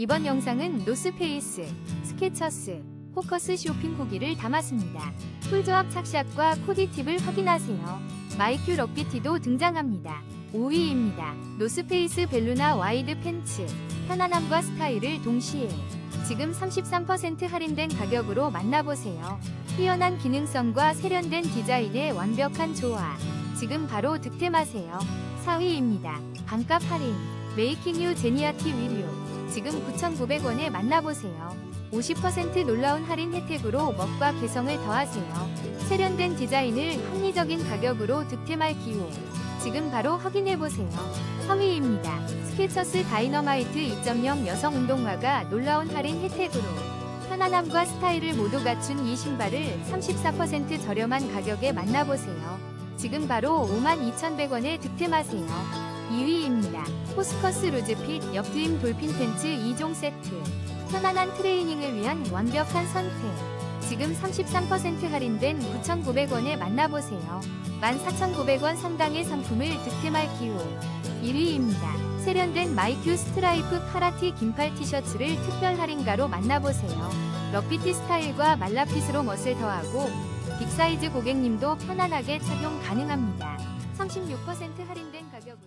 이번 영상은 노스페이스, 스케쳐스, 포커스 쇼핑 후기를 담았습니다. 풀조합 착샷과 코디 팁을 확인하세요. 마이큐 럭비티도 등장합니다. 5위입니다. 노스페이스 벨루나 와이드 팬츠. 편안함과 스타일을 동시에 지금 33% 할인된 가격으로 만나보세요. 뛰어난 기능성과 세련된 디자인의 완벽한 조화. 지금 바로 득템하세요. 4위입니다. 반값 할인. 메이킹 유 제니아티 위류. 지금 9,900원에 만나보세요. 50% 놀라운 할인 혜택으로 멋과 개성을 더하세요. 세련된 디자인을 합리적인 가격으로 득템할 기회. 지금 바로 확인해보세요. 3위입니다. 스케쳐스 다이너마이트 2.0 여성 운동화가 놀라운 할인 혜택으로 편안함과 스타일을 모두 갖춘 이 신발을 34% 저렴한 가격에 만나보세요. 지금 바로 52,100원에 득템하세요. 2위입니다. 포스커스 루즈핏 옆트임 돌핀 팬츠 2종 세트. 편안한 트레이닝을 위한 완벽한 선택. 지금 33% 할인된 9,900원에 만나보세요. 14,900원 상당의 상품을 득템할 기회. 1위입니다. 세련된 마이큐 스트라이프 파라티 긴팔 티셔츠를 특별 할인가로 만나보세요. 럭비티 스타일과 말라핏으로 멋을 더하고 빅사이즈 고객님도 편안하게 착용 가능합니다. 36% 할인된 가격